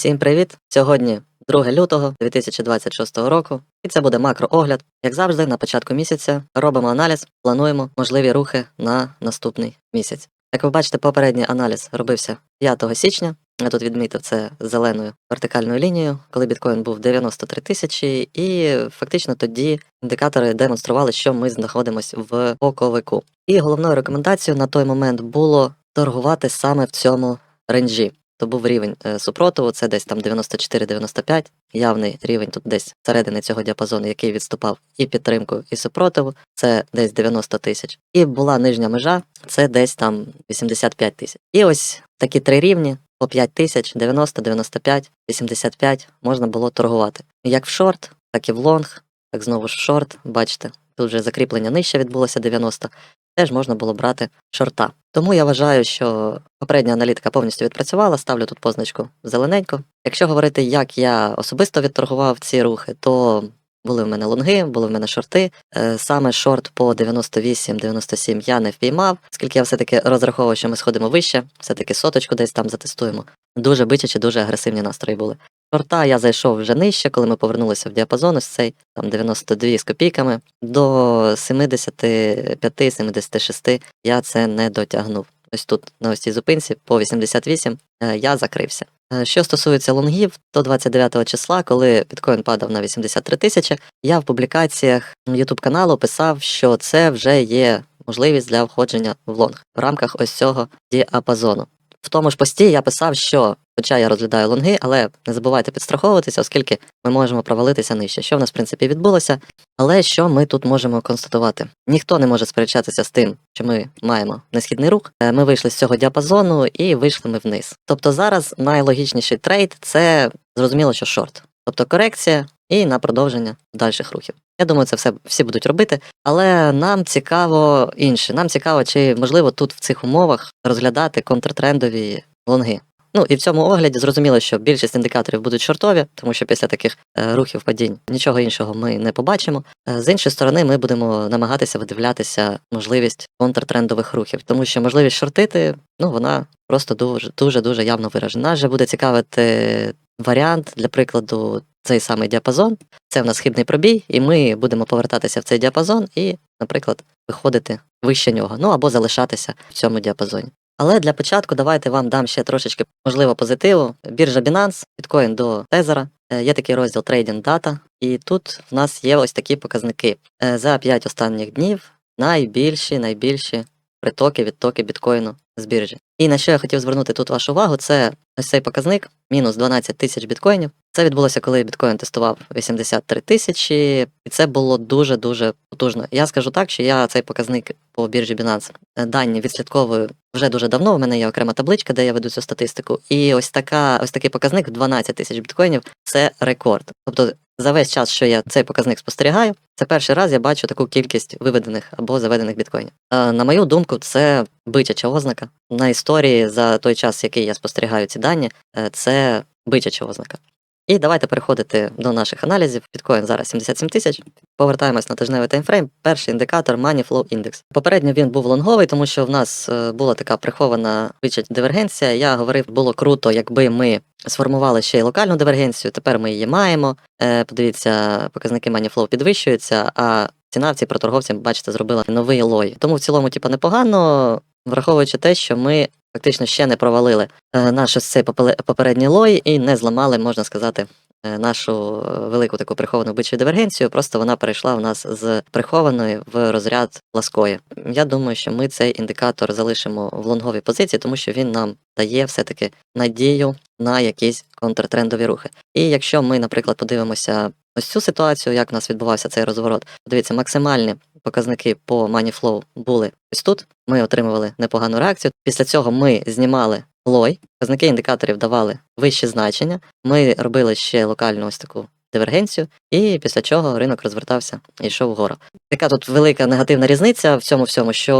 Всім привіт! Сьогодні 2 лютого 2026 року, і це буде макроогляд. Як завжди, на початку місяця робимо аналіз, плануємо можливі рухи на наступний місяць. Як ви бачите, попередній аналіз робився 5 січня. Я тут відмітив це зеленою вертикальною лінією, коли біткоін був 93 тисячі, і фактично тоді індикатори демонстрували, що ми знаходимося в оковику. І головною рекомендацією на той момент було торгувати саме в цьому ренджі. То був рівень е, супротиву, це десь там 94-95, явний рівень тут десь середини цього діапазону, який відступав і підтримку, і супротиву, це десь 90 тисяч. І була нижня межа, це десь там 85 тисяч. І ось такі три рівні по 5 тисяч, 90, 95, 85 можна було торгувати. Як в шорт, так і в лонг, так знову ж в шорт, бачите, тут вже закріплення нижче відбулося 90, теж можна було брати шорта. Тому я вважаю, що попередня аналітика повністю відпрацювала, ставлю тут позначку зелененько. Якщо говорити, як я особисто відторгував ці рухи, то були в мене лонги, були в мене шорти. Е, Саме шорт по 98-97 я не впіймав, оскільки я все-таки розраховував, що ми сходимо вище, все-таки соточку десь там затестуємо. Дуже бичачі, дуже агресивні настрої були. Шорта я зайшов вже нижче, коли ми повернулися в діапазон, ось цей там 92 з копійками. До 75-76 я це не дотягнув. Ось тут, на ось цій зупинці, по 88 е, я закрився. Е, Що стосується лонгів, то 29 числа, коли біткоін падав на 83 тисячі, я в публікаціях YouTube каналу писав, що це вже є можливість для входження в лонг в рамках ось цього діапазону. В тому ж пості я писав, що, хоча я розглядаю лонги, але не забувайте підстраховуватися, оскільки ми можемо провалитися нижче. Що в нас, в принципі, відбулося. Але що ми тут можемо констатувати? Ніхто не може сперечатися з тим, що ми маємо несхідний рух. Е, Ми вийшли з цього діапазону і вийшли ми вниз. Тобто зараз найлогічніший трейд це зрозуміло, що шорт. Тобто корекція і на продовження дальших рухів. Я думаю, це все всі будуть робити, але нам цікаво інше. Нам цікаво, чи можливо тут в цих умовах розглядати контртрендові лонги. Ну і в цьому огляді зрозуміло, що більшість індикаторів будуть шортові, тому що після таких е, рухів падінь нічого іншого ми не побачимо. Е, з іншої сторони, ми будемо намагатися видивлятися можливість контртрендових рухів, тому що можливість шортити, ну вона просто дуже дуже дуже явно виражена. Нас же буде цікавити варіант, для прикладу, цей самий діапазон. Це в нас хибний пробій, і ми будемо повертатися в цей діапазон і, наприклад, виходити вище нього, ну або залишатися в цьому діапазоні. Але для початку давайте вам дам ще трошечки можливо позитиву. Біржа Binance, біткоін до Тезера. Е, Є такий розділ Trading Data, і тут в нас є ось такі показники. Е, За 5 останніх днів найбільші, найбільші притоки, відтоки біткоїну з біржі. І на що я хотів звернути тут вашу увагу, це ось цей показник, мінус 12 тисяч біткоїнів. Це відбулося, коли біткоін тестував 83 тисячі, і це було дуже-дуже потужно. Я скажу так, що я цей показник по біржі Binance е, дані відслідковую вже дуже давно. У мене є окрема табличка, де я веду цю статистику. І ось така, ось такий показник в 12 тисяч біткоїнів це рекорд. Тобто за весь час, що я цей показник спостерігаю, це перший раз я бачу таку кількість виведених або заведених біткоїнів. Е, На мою думку, це бичача ознака. На історії за той час, який я спостерігаю ці дані, е, це бичача ознака. І давайте переходити до наших аналізів. Біткоін зараз 77 тисяч. Повертаємось на тижневий таймфрейм. Перший індикатор Money Flow Index. Попередньо він був лонговий, тому що в нас е, була така прихована вичать дивергенція. Я говорив, було круто, якби ми сформували ще й локальну дивергенцію. Тепер ми її маємо. Е, Подивіться, показники Money Flow підвищуються, а ціна в цій проторговці, бачите, зробила новий лой. Тому в цілому, типу, непогано, враховуючи те, що ми фактично ще не провалили е, наш ось цей попередній лой і не зламали, можна сказати, е, нашу е, велику таку приховану бичу дивергенцію. Просто вона перейшла у нас з прихованої в розряд пласкої. Я думаю, що ми цей індикатор залишимо в лонговій позиції, тому що він нам дає все-таки надію на якісь контртрендові рухи. І якщо ми, наприклад, подивимося ось цю ситуацію, як у нас відбувався цей розворот, подивіться, максимальні показники по MoneyFlow були ось тут. Ми отримували непогану реакцію. Після цього ми знімали лой, показники індикаторів давали вищі значення. Ми робили ще локальну ось таку дивергенцію, і після чого ринок розвертався і йшов вгору. Така тут велика негативна різниця в цьому всьому, що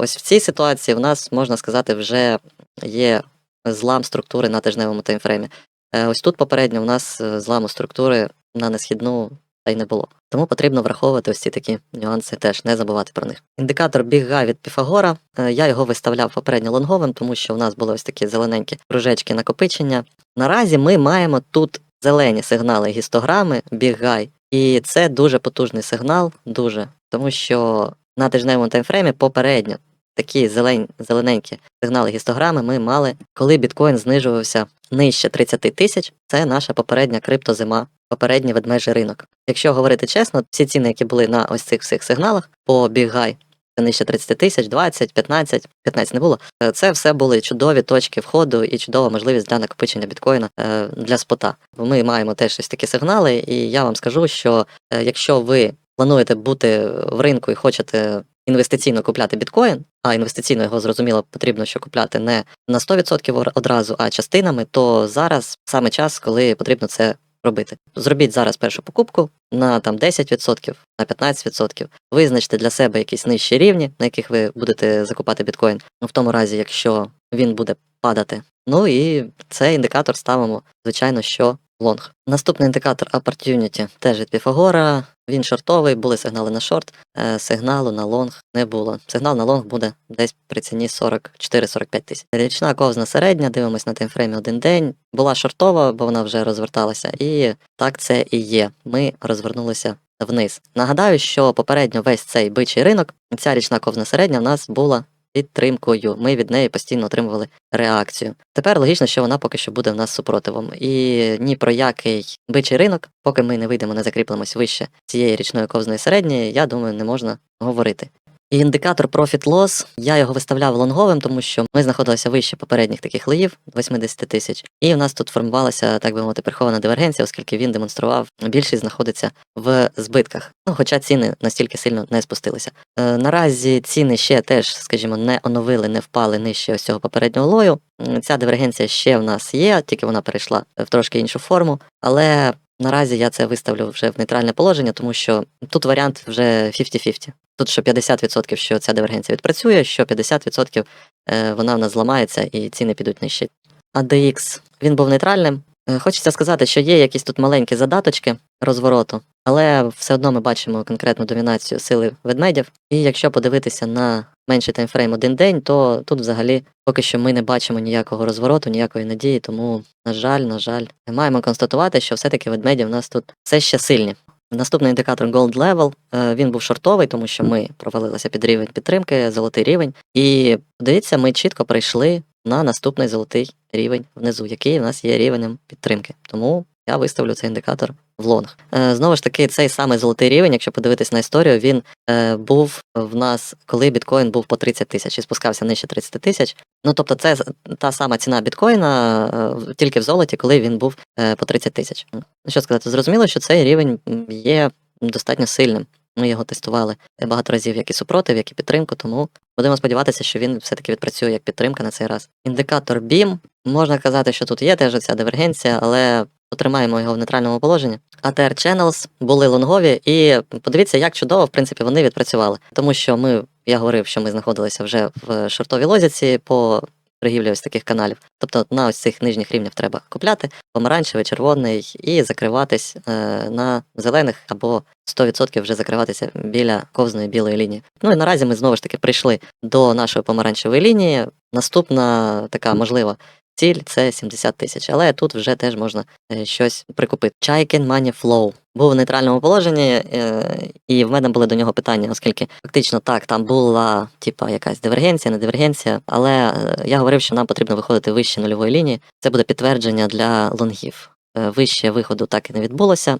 ось в цій ситуації в нас можна сказати вже є злам структури на тижневому таймфреймі. Е, Ось тут попередньо у нас е, зламу структури на несхідну та й не було. Тому потрібно враховувати ось ці такі нюанси, теж не забувати про них. Індикатор біга від Піфагора. е, Я його виставляв попередньо лонговим, тому що в нас були ось такі зелененькі кружечки накопичення. Наразі ми маємо тут зелені сигнали гістограми, бігай, і це дуже потужний сигнал, дуже, тому що на тижневому таймфреймі попередньо такі зелень, зелененькі сигнали гістограми ми мали, коли біткоін знижувався нижче 30 тисяч. Це наша попередня криптозима, попередній ведмежий ринок. Якщо говорити чесно, всі ціни, які були на ось цих всіх сигналах по бігай, це нижче 30 тисяч, 20, 15, 15 не було. Е, Це все були чудові точки входу і чудова можливість для накопичення біткоїна е, для спота. Ми маємо теж ось такі сигнали, і я вам скажу, що е, якщо ви плануєте бути в ринку і хочете інвестиційно купляти біткоін, а інвестиційно його зрозуміло потрібно, що купляти не на 100% одразу, а частинами, то зараз саме час, коли потрібно це робити. Зробіть зараз першу покупку на там 10%, на 15%. Визначте для себе якісь нижчі рівні, на яких ви будете закупати біткоін, ну, в тому разі, якщо він буде падати. Ну і цей індикатор ставимо, звичайно, що лонг. Наступний індикатор Opportunity теж від Піфагора. Він шортовий, були сигнали на шорт, е, сигналу на лонг не було. Сигнал на лонг буде десь при ціні 44-45 тисяч. Річна ковзна середня, дивимось на таймфреймі один день. Була шортова, бо вона вже розверталася, і так це і є. Ми розвернулися вниз. Нагадаю, що попередньо весь цей бичий ринок, ця річна ковзна середня в нас була підтримкою. Ми від неї постійно отримували реакцію. Тепер логічно, що вона поки що буде в нас супротивом. І ні про який бичий ринок, поки ми не вийдемо, не закріплемось вище цієї річної ковзної середньої, я думаю, не можна говорити. І індикатор Profit Loss, я його виставляв лонговим, тому що ми знаходилися вище попередніх таких леїв 80 тисяч, і в нас тут формувалася, так би мовити, прихована дивергенція, оскільки він демонстрував, більшість знаходиться в збитках. Ну, хоча ціни настільки сильно не спустилися. Е, наразі ціни ще теж, скажімо, не оновили, не впали нижче ось цього попереднього лою. Ця дивергенція ще в нас є, тільки вона перейшла в трошки іншу форму, але наразі я це виставлю вже в нейтральне положення, тому що тут варіант вже 50-50. Тут що 50%, що ця дивергенція відпрацює, що 50% е, вона в нас зламається і ціни підуть нижче. А DX, він був нейтральним. Е, Хочеться сказати, що є якісь тут маленькі задаточки розвороту, але все одно ми бачимо конкретну домінацію сили ведмедів. І якщо подивитися на менший таймфрейм один день, то тут взагалі поки що ми не бачимо ніякого розвороту, ніякої надії, тому, на жаль, на жаль, маємо констатувати, що все-таки ведмеді в нас тут все ще сильні. Наступний індикатор Gold Level, е, він був шортовий, тому що ми провалилися під рівень підтримки, золотий рівень. І дивіться, ми чітко прийшли на наступний золотий рівень внизу, який в нас є рівнем підтримки. Тому я виставлю цей індикатор в лонг. Е, Знову ж таки, цей самий золотий рівень, якщо подивитись на історію, він е, був в нас, коли біткоін був по 30 тисяч і спускався нижче 30 тисяч. Ну тобто, це та сама ціна біткоїна е, тільки в золоті, коли він був по 30 тисяч. Ну що сказати, зрозуміло, що цей рівень є достатньо сильним. Ми його тестували багато разів, як і супротив, як і підтримку, тому будемо сподіватися, що він все-таки відпрацює як підтримка на цей раз. Індикатор BIM, можна казати, що тут є теж ця дивергенція, але потримаємо його в нейтральному положенні. ATR Channels були лонгові, і подивіться, як чудово, в принципі, вони відпрацювали. Тому що ми, я говорив, що ми знаходилися вже в шортовій лозіці по торгівлі ось таких каналів. Тобто на ось цих нижніх рівнях треба купляти помаранчевий, червоний і закриватись е, на зелених або 100% вже закриватися біля ковзної білої лінії. Ну і наразі ми знову ж таки прийшли до нашої помаранчевої лінії. Наступна така можлива ціль це 70 тисяч, але тут вже теж можна е, щось прикупити. Chaikin Money Flow був в нейтральному положенні, е, і в мене були до нього питання, оскільки фактично так, там була типа якась дивергенція, не дивергенція, але е, я говорив, що нам потрібно виходити вище нульової лінії. Це буде підтвердження для лонгів. Вище виходу так і не відбулося.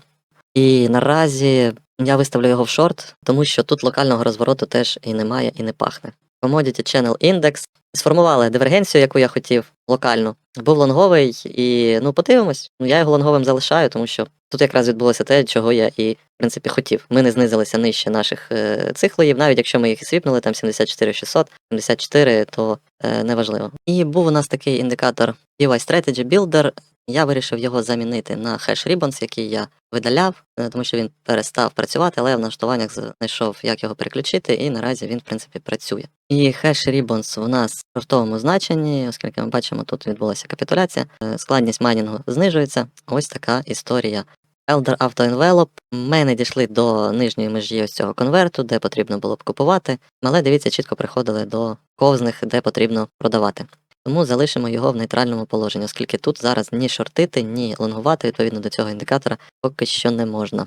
І наразі я виставлю його в шорт, тому що тут локального розвороту теж і немає, і не пахне. Commodity Channel Index сформували дивергенцію, яку я хотів локально. Був лонговий, і ну подивимось. Ну я його лонговим залишаю, тому що тут якраз відбулося те, чого я і в принципі хотів. Ми не знизилися нижче наших е, цих лоїв, навіть якщо ми їх і свіпнули, там 74 600, 74, то е, неважливо. І був у нас такий індикатор DeFi Strategy Builder. Я вирішив його замінити на Hash Ribbons, який я видаляв, е, тому що він перестав працювати, але я в налаштуваннях знайшов, як його переключити, і наразі він, в принципі, працює. І Hash Ribbons у нас в шортовому значенні, оскільки ми бачимо, тут відбулася капітуляція, е, складність майнінгу знижується. Ось така історія Elder Auto Envelope. Ми не дійшли до нижньої межі ось цього конверту, де потрібно було б купувати, але дивіться, чітко приходили до ковзних, де потрібно продавати. Тому залишимо його в нейтральному положенні, оскільки тут зараз ні шортити, ні лонгувати відповідно до цього індикатора поки що не можна.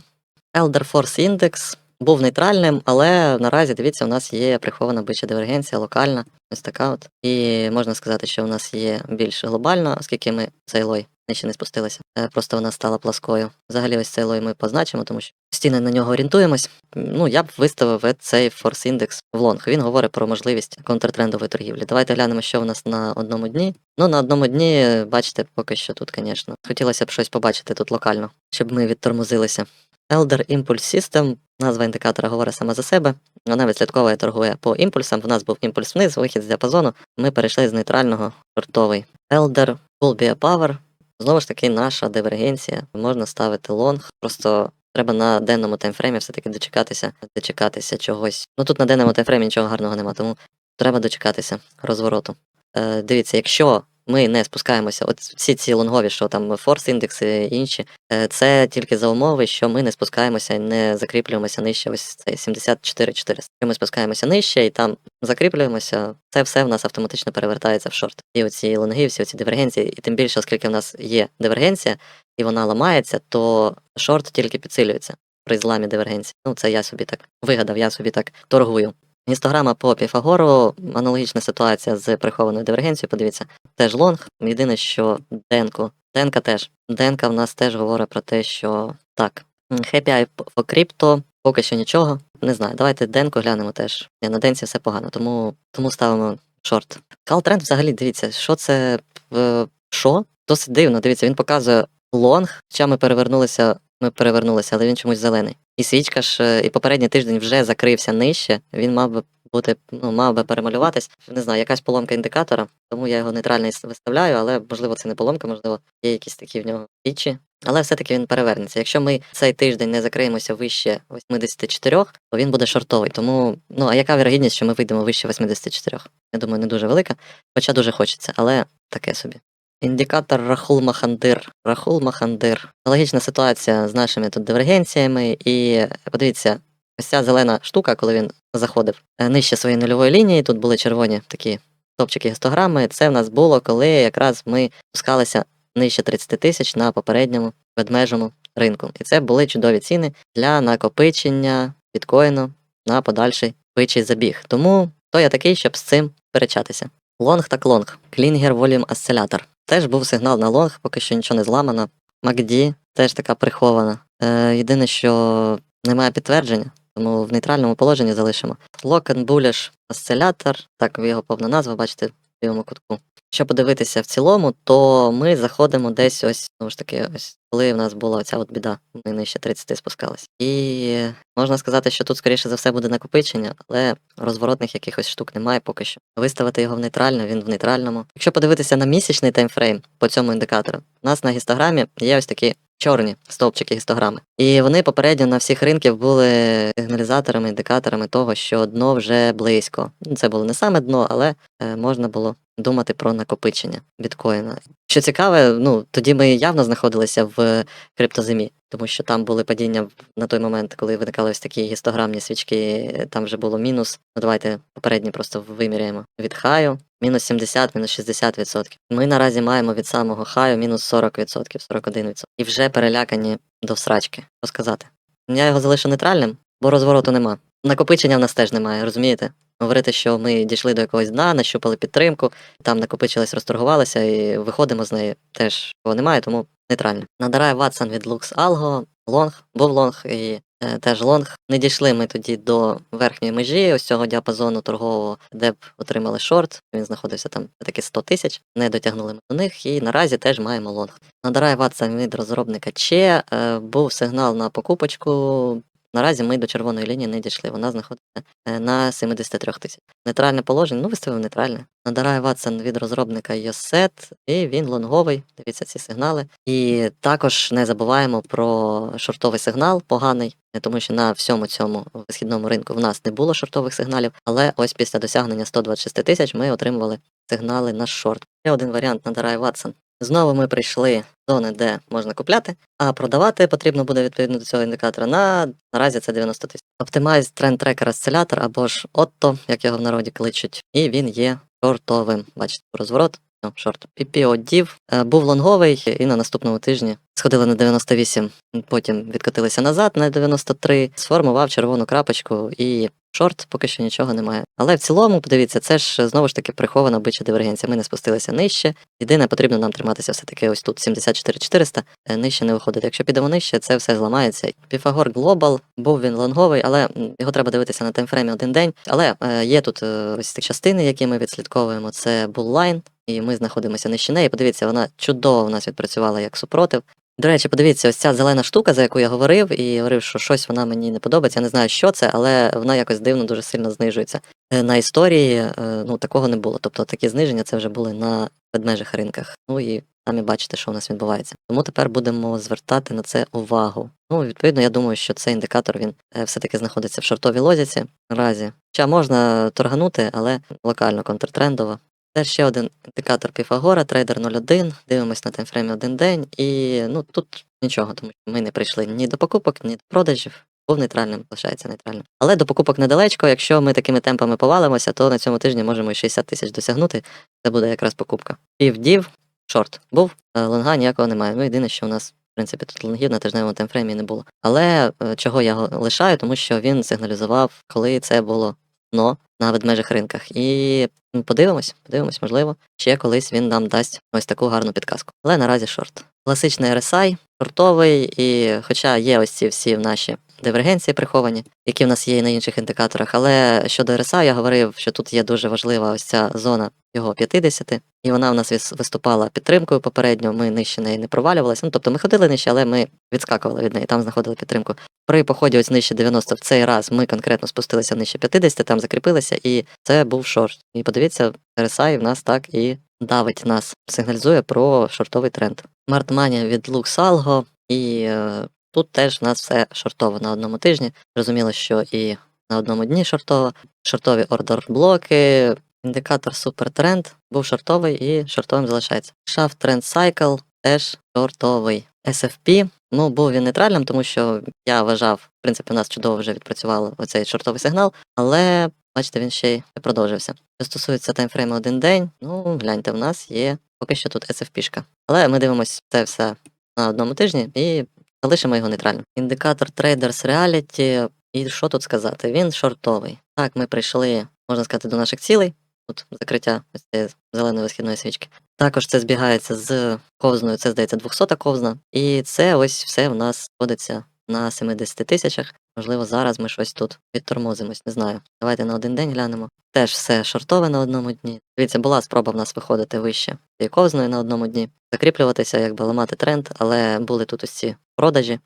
Elder Force Index був нейтральним, але наразі дивіться, у нас є прихована бича дивергенція, локальна, ось така от. І можна сказати, що у нас є більш глобальна, оскільки ми цей лой нижче не спустилися. Е, Просто вона стала пласкою. Взагалі, ось цей лой ми позначимо, тому що постійно на нього орієнтуємось. Ну, я б виставив е, цей Force Index в лонг. Він говорить про можливість контртрендової торгівлі. Давайте глянемо, що у нас на одному дні. Ну, на одному дні, бачите, поки що тут, звісно. Хотілося б щось побачити тут локально, щоб ми відтормозилися. Elder Impulse System, назва індикатора говорить сама за себе. Вона відслідковує торгує по імпульсам. В нас був імпульс вниз, вихід з діапазону. Ми перейшли з нейтрального в шортовий. Elder Full Bear Power. Знову ж таки, наша дивергенція. Можна ставити лонг. Просто треба на денному таймфреймі все-таки дочекатися, дочекатися чогось. Ну тут на денному таймфреймі нічого гарного нема, тому треба дочекатися розвороту. Е, дивіться, якщо ми не спускаємося, от всі ці лонгові, що там форс індекси і інші, е, це тільки за умови, що ми не спускаємося не закріплюємося нижче ось цей 74 400. Якщо ми спускаємося нижче і там закріплюємося, це все в нас автоматично перевертається в шорт. І оці лонги, всі оці дивергенції, і тим більше, оскільки в нас є дивергенція, і вона ламається, то шорт тільки підсилюється при зламі дивергенції. Ну, це я собі так вигадав, я собі так торгую. Гістограма по Піфагору, аналогічна ситуація з прихованою дивергенцією, подивіться, теж лонг. Єдине, що денку. Денка теж. Денка в нас теж говорить про те, що так. м, KPI по крипто, поки що нічого. Не знаю. Давайте денку глянемо теж. Ні, на денці все погано, тому, тому ставимо шорт. Калтренд взагалі, дивіться, що це. е, Що? Досить дивно. Дивіться, він показує лонг, хоча ми перевернулися, ми перевернулися, але він чомусь зелений. І свічка ж, е, і попередній тиждень вже закрився нижче. Він мав би бути, ну, мав би перемалюватись. Не знаю, якась поломка індикатора, тому я його нейтральний виставляю, але можливо це не поломка, можливо, є якісь такі в нього фічі. Але все-таки він перевернеться. Якщо ми цей тиждень не закриємося вище 84, то він буде шортовий. Тому, ну а яка вірогідність, що ми вийдемо вище 84? Я думаю, не дуже велика, хоча дуже хочеться, але таке собі. Індикатор Рахул Махандир. Рахул Махандир. Аналогічна ситуація з нашими тут дивергенціями. І подивіться, ось ця зелена штука, коли він заходив е, нижче своєї нульової лінії, тут були червоні такі топчики гістограми. Це в нас було, коли якраз ми спускалися нижче 30 тисяч на попередньому ведмежому ринку. І це були чудові ціни для накопичення біткоїну на подальший швидший забіг. Тому то я такий, щоб з цим перечатися. Лонг так лонг. Клінгер Volume Oscillator. Теж був сигнал на лонг, поки що нічого не зламано. MACD теж така прихована. Е, єдине, що немає підтвердження, тому в нейтральному положенні залишимо. Локен Буляш осцилятор, так його повна назва, бачите лівому кутку. Якщо подивитися в цілому, то ми заходимо десь ось, знову ж таки, ось коли в нас була ця от біда, ми нижче 30 спускались. І можна сказати, що тут, скоріше за все, буде накопичення, але розворотних якихось штук немає поки що. Виставити його в нейтрально, він в нейтральному. Якщо подивитися на місячний таймфрейм по цьому індикатору, у нас на гістограмі є ось такі чорні стовпчики гістограми. І вони попередньо на всіх ринків були сигналізаторами, індикаторами того, що дно вже близько. Це було не саме дно, але можна було думати про накопичення біткоїна. Що цікаве, ну тоді ми явно знаходилися в криптозимі, тому що там були падіння на той момент, коли виникали ось такі гістограмні свічки, там вже було мінус. Ну давайте попередні просто виміряємо від хаю. Мінус 70, мінус 60%. Ми наразі маємо від самого хаю мінус 40%, 41%. І вже перелякані до всрачки. Що сказати? Я його залишу нейтральним, бо розвороту нема. Накопичення в нас теж немає, розумієте? Говорити, що ми дійшли до якогось дна, нащупали підтримку, там накопичились, розторгувалися і виходимо з неї. Теж його немає, тому нейтрально. Надарає Ватсон від Lux Algo, лонг, був лонг і е, теж лонг. Не дійшли ми тоді до верхньої межі ось цього діапазону торгового, де б отримали шорт. Він знаходився там таки 100 тисяч. Не дотягнули ми до них, і наразі теж маємо лонг. Надарає Ватсон від розробника Че. Е, був сигнал на покупочку. Наразі ми до червоної лінії не дійшли. Вона знаходиться е, на 73 тисяч. Нейтральне положення, ну виставив нейтральне. Надарає Ватсон від розробника Йосет, і він лонговий. Дивіться ці сигнали. І також не забуваємо про шортовий сигнал поганий, е, тому що на всьому цьому висхідному ринку в нас не було шортових сигналів, але ось після досягнення 126 тисяч ми отримували сигнали на шорт. Ще один варіант надарає Ватсон. Знову ми прийшли в зони, де можна купляти, а продавати потрібно буде відповідно до цього індикатора. На наразі це 90 тисяч. Optimize Trend Tracker Oscillator або ж Otto, як його в народі кличуть, і він є шортовим. Бачите, розворот. Ну, шорт. PPO е, був лонговий, і на наступному тижні сходили на 98, потім відкотилися назад на 93, сформував червону крапочку і шорт поки що нічого немає. Але в цілому, подивіться, це ж знову ж таки прихована бича дивергенція. Ми не спустилися нижче. Єдине, потрібно нам триматися все-таки ось тут 74 400, е, нижче не виходить. Якщо підемо нижче, це все зламається. Pythagor Global, був він лонговий, але його треба дивитися на таймфреймі один день. Але е, є тут е, ось ці частини, які ми відслідковуємо. Це Bullline, і ми знаходимося нижче неї. Подивіться, вона чудово в нас відпрацювала як супротив. До речі, подивіться, ось ця зелена штука, за яку я говорив, і говорив, що щось вона мені не подобається. Я не знаю, що це, але вона якось дивно дуже сильно знижується. Е, На історії е, ну такого не було. Тобто такі зниження це вже були на ведмежих ринках. Ну і самі бачите, що у нас відбувається. Тому тепер будемо звертати на це увагу. Ну, відповідно, я думаю, що цей індикатор він е, все-таки знаходиться в шортовій лозіці наразі. Хоча можна торганути, але локально контртрендово. Це ще один індикатор Піфагора, трейдер 01. Дивимось на таймфреймі один день, і ну тут нічого, тому що ми не прийшли ні до покупок, ні до продажів. Був нейтральним, лишається нейтральним. Але до покупок недалечко. Якщо ми такими темпами повалимося, то на цьому тижні можемо і 60 тисяч досягнути. Це буде якраз покупка. Пів дів, шорт був, е, лонга ніякого немає. Ну єдине, що у нас, в принципі, тут лонгів на тижневому таймфреймі не було. Але е, чого я лишаю, тому що він сигналізував, коли це було дно на ведмежих ринках. І подивимось, подивимось, можливо, ще колись він нам дасть ось таку гарну підказку. Але наразі шорт. Класичний RSI, шортовий, і хоча є ось ці всі наші дивергенції приховані, які в нас є і на інших індикаторах. Але щодо RSI я говорив, що тут є дуже важлива ось ця зона його 50, і вона у нас виступала підтримкою попередньо. Ми нижче неї не провалювалися. Ну тобто ми ходили нижче, але ми відскакували від неї, там знаходили підтримку. При поході ось нижче 90 в цей раз ми конкретно спустилися нижче 50, там закріпилися, і це був шорт. І подивіться, RSI в нас так і давить нас, сигналізує про шортовий тренд. Мартманія від Luxalgo, і е, тут теж в нас все шортово на одному тижні. Зрозуміло, що і на одному дні шортово, шортові ордер блоки, індикатор супертренд був шортовий і шортовим залишається. Shaft Trend Cycle теж шортовий. SFP, ну був він нейтральним, тому що я вважав, в принципі, у нас чудово вже відпрацював оцей шортовий сигнал, але бачите, він ще й продовжився. Що стосується таймфрейму один день, ну гляньте, в нас є поки що тут SFP-шка. Але ми дивимося це все на одному тижні і залишимо його нейтральним. Індикатор Traders Reality, і що тут сказати? Він шортовий. Так, ми прийшли, можна сказати, до наших цілей. Тут закриття ось цієї зеленої висхідної свічки. Також це збігається з ковзною, це здається 200 ковзна. І це ось все в нас сходиться на 70 тисячах. Можливо, зараз ми щось тут відтормозимось, не знаю. Давайте на один день глянемо. Теж все шортове на одному дні. Дивіться, була спроба в нас виходити вище цієї ковзної на одному дні, закріплюватися, якби ламати тренд, але були тут ці продажі,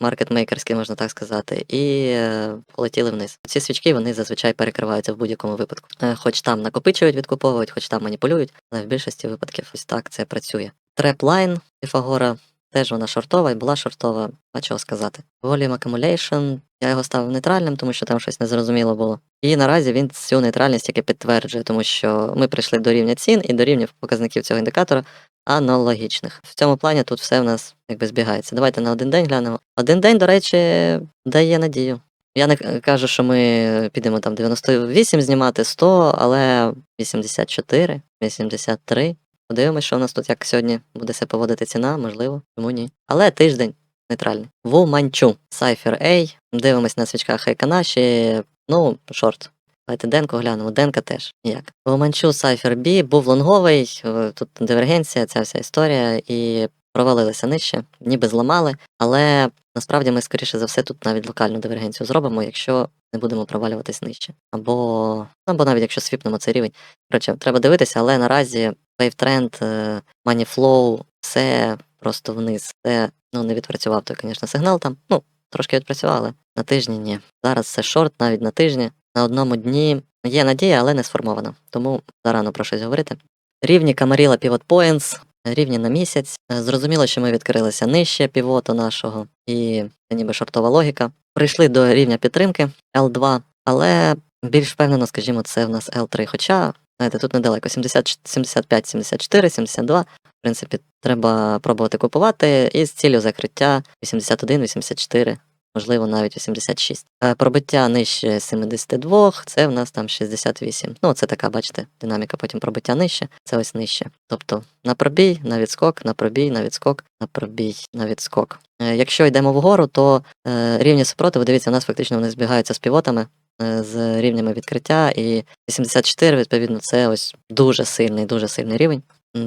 маркетмейкерські, можна так сказати, і е, полетіли вниз. Ці свічки вони зазвичай перекриваються в будь-якому випадку. Е, хоч там накопичують, відкуповують, хоч там маніпулюють, але в більшості випадків ось так це працює. Треплайн Піфагора теж вона шортова і була шортова, а чого сказати. Volume Accumulation, я його ставив нейтральним, тому що там щось незрозуміло було. І наразі він цю нейтральність тільки підтверджує, тому що ми прийшли до рівня цін і до рівня показників цього індикатора аналогічних. В цьому плані тут все в нас якби збігається. Давайте на один день глянемо. Один день, до речі, дає надію. Я не кажу, що ми підемо там 98 знімати 100, але 84, 83. Подивимось, що у нас тут як сьогодні буде себе поводити ціна, можливо, чому ні. Але тиждень нейтральний. Ву Манчу, Cypher A. Дивимось на свічках Хайканаші. Ну, шорт. Давайте Денко глянемо. Денка теж ніяк. Ву Манчу Cypher B був лонговий, тут дивергенція, ця вся історія, і провалилися нижче, ніби зламали, але насправді ми, скоріше за все, тут навіть локальну дивергенцію зробимо, якщо не будемо провалюватись нижче. Або, або навіть якщо свіпнемо цей рівень. Коротше, треба дивитися, але наразі WaveTrend, е, Moneyflow, все просто вниз. Це ну, не відпрацював той, звісно, сигнал там. Ну, трошки відпрацював, але на тижні ні. Зараз це шорт навіть на тижні. На одному дні є надія, але не сформована. Тому зарано про щось говорити. Рівні Камаріла Pivot Points, рівні на місяць. Е, Зрозуміло, що ми відкрилися нижче півоту нашого, і це ніби шортова логіка. Прийшли до рівня підтримки L2, але більш впевнено, скажімо, це в нас L3. Хоча Знаєте, тут недалеко. 70, 75, 74, 72. В принципі, треба пробувати купувати і з ціллю закриття 81, 84, можливо, навіть 86. Е, Пробиття нижче 72, це в нас там 68. Ну, це така, бачите, динаміка, потім пробиття нижче, це ось нижче. Тобто на пробій, на відскок, на пробій, на відскок, на пробій, на відскок. Е, Якщо йдемо вгору, то е, рівні супротиву, дивіться, у нас фактично вони збігаються з півотами, з рівнями відкриття, і 84, відповідно, це ось дуже сильний, дуже сильний рівень.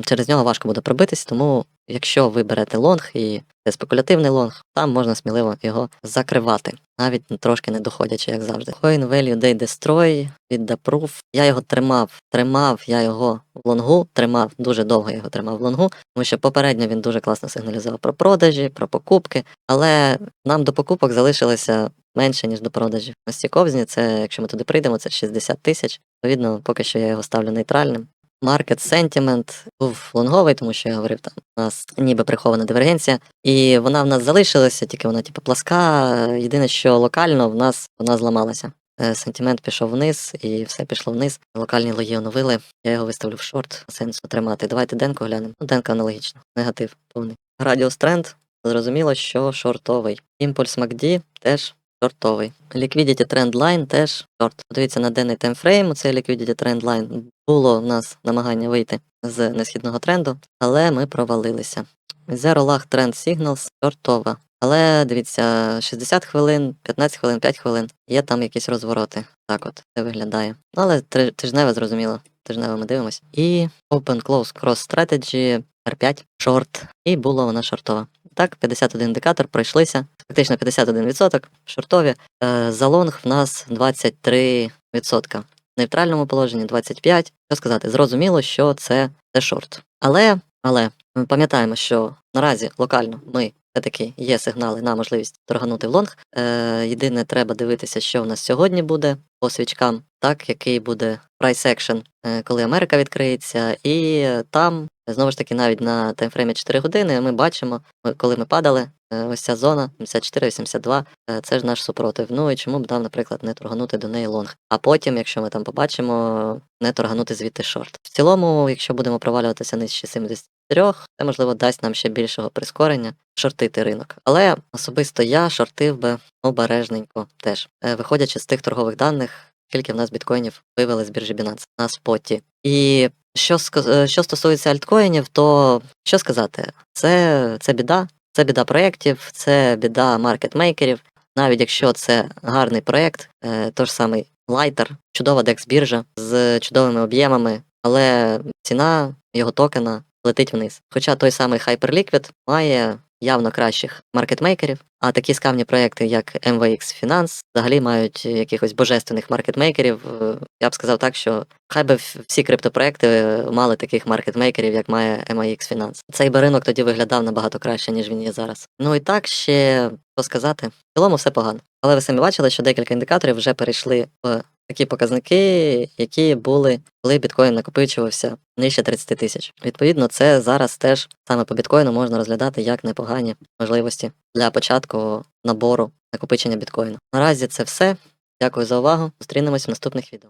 Через нього важко буде пробитись, тому якщо ви берете лонг і це спекулятивний лонг, там можна сміливо його закривати, навіть трошки не доходячи, як завжди. Coin Value Day Destroy від The Proof. Я його тримав, тримав я його в лонгу, тримав дуже довго його тримав в лонгу, тому що попередньо він дуже класно сигналізував про продажі, про покупки, але нам до покупок залишилося менше, ніж до продажів. Ось ці ковзні, це, якщо ми туди прийдемо, це 60 тисяч. Відповідно, поки що я його ставлю нейтральним. Market Sentiment був лонговий, тому що я говорив, там у нас ніби прихована дивергенція, і вона в нас залишилася, тільки вона типу пласка. Єдине, що локально в нас вона зламалася. Е, Сентимент пішов вниз, і все пішло вниз. Локальні лої оновили. Я його виставлю в шорт, сенсу тримати. Давайте денку глянемо. Ну, денка аналогічно. Негатив повний. Радіус тренд. Зрозуміло, що шортовий. Імпульс MACD теж шортовий. Liquidity Trend Line теж шорт. Подивіться на денний таймфрейм, цей Liquidity Trend Line. Було в нас намагання вийти з несхідного тренду, але ми провалилися. Zero Lag Trend Signals шортова. Але дивіться, 60 хвилин, 15 хвилин, 5 хвилин. Є там якісь розвороти. Так от це виглядає. Ну, але тижневе зрозуміло. Тижневе ми дивимось. І Open Close Cross Strategy R5 шорт. І була вона шортова. Так, 51 індикатор пройшлися. Фактично 51% шортові. Е, за лонг в нас 23%. Нейтральному положенні 25%. Що сказати, зрозуміло, що це, це шорт. Але, але ми пам'ятаємо, що наразі локально ми все-таки є сигнали на можливість торганути в лонг. Е, єдине, треба дивитися, що в нас сьогодні буде по свічкам, так, який буде price action, е, коли Америка відкриється, і е, там знову ж таки навіть на таймфреймі 4 години ми бачимо, коли ми падали. е, Ось ця зона 74-82, е, це ж наш супротив. Ну і чому б нам, наприклад, не торганути до неї лонг. А потім, якщо ми там побачимо, не торганути звідти шорт. В цілому, якщо будемо провалюватися нижче 73, це можливо дасть нам ще більшого прискорення шортити ринок. Але особисто я шортив би обережненько теж, Е, виходячи з тих торгових даних, скільки в нас біткоїнів вивели з біржі Binance на споті. І що, е, що стосується альткоїнів, то що сказати, це, це біда. Це біда проєктів, це біда маркетмейкерів. Навіть якщо це гарний проєкт, е, той ж самий Lighter, чудова DEX-біржа з чудовими об'ємами, але ціна його токена летить вниз. Хоча той самий Hyperliquid має явно кращих маркетмейкерів, а такі скамні проекти, як MVX Finance, взагалі мають якихось божественних маркетмейкерів. Е, Я б сказав так, що хай би всі криптопроекти е, мали таких маркетмейкерів, як має MAX Finance. Цей би ринок тоді виглядав набагато краще, ніж він є зараз. Ну і так ще що сказати, в цілому все погано. Але ви самі бачили, що декілька індикаторів вже перейшли в такі показники, які були, коли біткоін накопичувався нижче 30 тисяч. Відповідно, це зараз теж саме по біткоїну можна розглядати як непогані можливості для початку набору накопичення біткоїну. Наразі це все. Дякую за увагу. Зустрінемось в наступних відео.